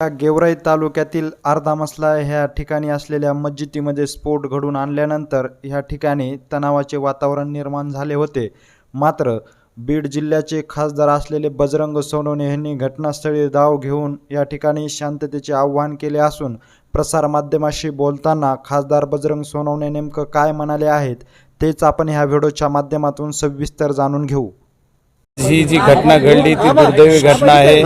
या गेवराई तालुक्यातील अर्धामसला ह्या ठिकाणी असलेल्या मस्जिदीमध्ये स्फोट घडून आणल्यानंतर ह्या ठिकाणी तणावाचे वातावरण निर्माण झाले होते. मात्र बीड जिल्ह्याचे खासदार असलेले बजरंग सोनवणे यांनी घटनास्थळी धाव घेऊन या ठिकाणी शांततेचे आव्हान केले असून प्रसारमाध्यमाशी बोलताना खासदार बजरंग सोनवणे नेमकं काय म्हणाले आहेत तेच आपण ह्या व्हिडिओच्या माध्यमातून सविस्तर जाणून घेऊ. ही जी घटना घडली ती दुर्दैवी घटना आहे.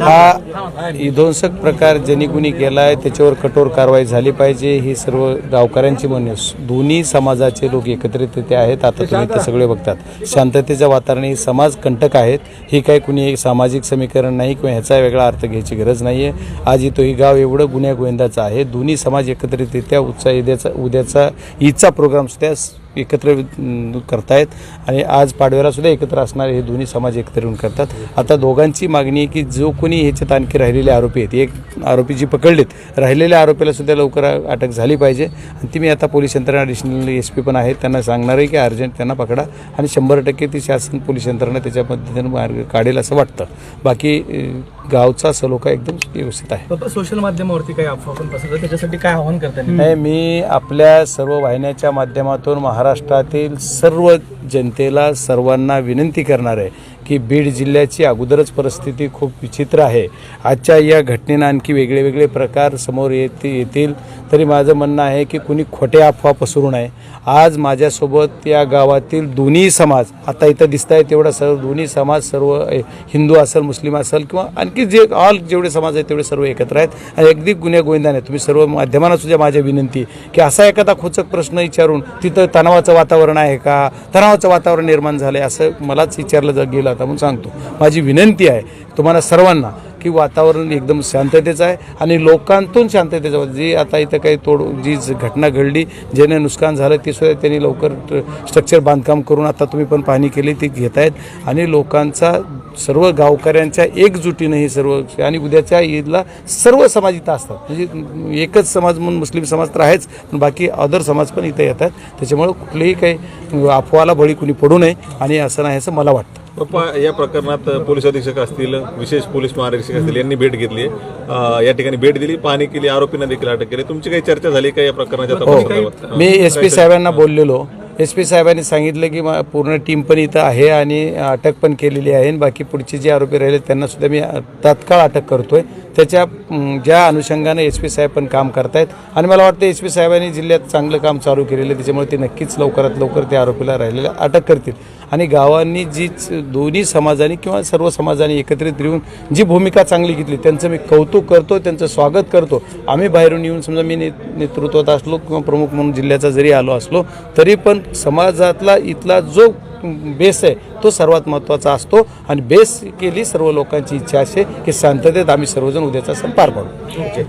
हा विध्वंसक प्रकार ज्यांनी कुणी केला आहे त्याच्यावर कठोर कारवाई झाली पाहिजे. ही सर्व गावकऱ्यांची म्हणणे दोन्ही समाजाचे लोक एकत्रित तिथे आहेत. आता तुम्ही ते सगळे बघतात. शांततेचं वातावरण ही समाज कंटक आहेत. ही काही कुणी एक सामाजिक समीकरण नाही किंवा ह्याचा वेगळा अर्थ घ्यायची गरज नाही आहे आज इथं ही गाव एवढं गुन्ह्या गोविंदाचं आहे. दोन्ही समाज एकत्रितरित्या उत्साह ईदेचा उद्याचा ईदचा प्रोग्राम सुद्धा एकत्र करत करतायत. आणि आज पाडव्याला सुद्धा एकत्र असणारे हे दोन्ही समाज एकत्र येऊन करतात. आता दोघांची मागणी आहे की जो कोणी ह्याच्यात आणखी राहिलेले आरोपी आहेत एक आरोपी जी पकडलेत राहिलेल्या आरोपीला सुद्धा लवकर अटक झाली पाहिजे. आणि ती मी आता पोलीस यंत्रणा ॲडिशनल एस पी पण आहेत त्यांना सांगणार आहे की अर्जंट त्यांना पकडा. आणि शंभर टक्के ती शासन पोलीस यंत्रणा त्याच्या मार्ग काढेल असं वाटतं. बाकी गावचा सलोखा एकदम व्यवस्थित आहे. सोशल माध्यमावरती काही अफवा पण त्याच्यासाठी काय आव्हान करता येईल? नाही मी आपल्या सर्व वाहिन्याच्या माध्यमातून महाराष्ट्रातील सर्व जनतेला सर्वांना विनंती करणार आहे की बीड जिल्ह्याची अगोदरच परिस्थिती खूप विचित्र आहे. आजच्या या घटनेनं आणखी वेगळे वेगळे प्रकार समोर येते येतील. तरी माझं म्हणणं आहे की कुणी खोटे अफवा पसरू नये. आज माझ्यासोबत या गावातील दोन्ही समाज आता इथं दिसत आहे तेवढा सर्व दोन्ही समाज सर्व हिंदू असेल मुस्लिम असेल किंवा आणखी जे ऑल जेवढे समाज आहेत तेवढे सर्व एकत्र आहेत. आणि अगदी गुन्हे गोविंदाने तुम्ही सर्व माध्यमांना सुद्धा माझ्या विनंती की असा एखादा खोचक प्रश्न विचारून तिथं तणावाचं वातावरण आहे का? तणावाचं वातावरण निर्माण झालं आहे असं मलाच विचारलं जा गेलं आता म्हणून सांगतो. माझी विनंती आहे तुम्हाला सर्वांना की वातावरण एकदम शांततेचं आहे आणि लोकांतून शांततेचं जी आता इथं काही तोड जी घटना घडली ज्याने नुकसान झालं ती सुद्धा त्यांनी लवकर स्ट्रक्चर बांधकाम करून आता तुम्ही पण पाहणी केली ती घेत आहेत. आणि लोकांचा सर्व गावकऱ्यांच्या एकजुटीनं हे सर्व आणि उद्याच्या ईदला सर्व समाज इथं असतात. म्हणजे एकच समाज म्हणून मुस्लिम समाज तर आहेच पण बाकी अदर समाज पण इथं येतात. त्याच्यामुळं कुठलेही काही अफवाला बळी कुणी पडू नये आणि असं नाही असं मला वाटतं. पप्पा या प्रकरणात पोलीस अधीक्षक असतील विशेष पोलीस महानिरीक्षक असतील यांनी भेट घेतली आहे. या ठिकाणी भेट दिली पाहणी केली आरोपींना देखील अटक केली. तुमची काही चर्चा झाली का या प्रकरणाच्या तपासाबाबत हो. मी एस पी साहेबांना बोललेलो. एस पी साहेबांनी सांगितलं की पूर्ण टीम पण इथं आहे आणि अटक पण केलेली आहे आणि बाकी पुढचे जे आरोपी राहिले त्यांना सुद्धा मी तात्काळ अटक करतोय. त्याच्या ज्या अनुषंगाने एस पी साहेब पण काम करतायत आणि मला वाटतं एस पी साहेबांनी जिल्ह्यात चांगलं काम चालू केलेलं आहे. त्याच्यामुळे ते नक्कीच लवकरात लवकर त्या आरोपीला राहिलेल्या अटक करतील. आणि गावांनी जी दोन्ही समाजाने किंवा सर्व समाजाने एकत्रित येऊन जी भूमिका चांगली घेतली त्यांचं मी कौतुक करतो त्यांचं स्वागत करतो. आम्ही बाहेरून येऊन समजा मी ने नेतृत्वात असलो किंवा प्रमुख म्हणून जिल्ह्याचा जरी आलो असलो तरी पण समाजातला इथला जो बेस आहे तो सर्वात महत्त्वाचा असतो. आणि बेस केली सर्व लोकांची इच्छा असे की शांततेत आम्ही सर्वजण उद्याचा सण पार पाडू. थँक्यू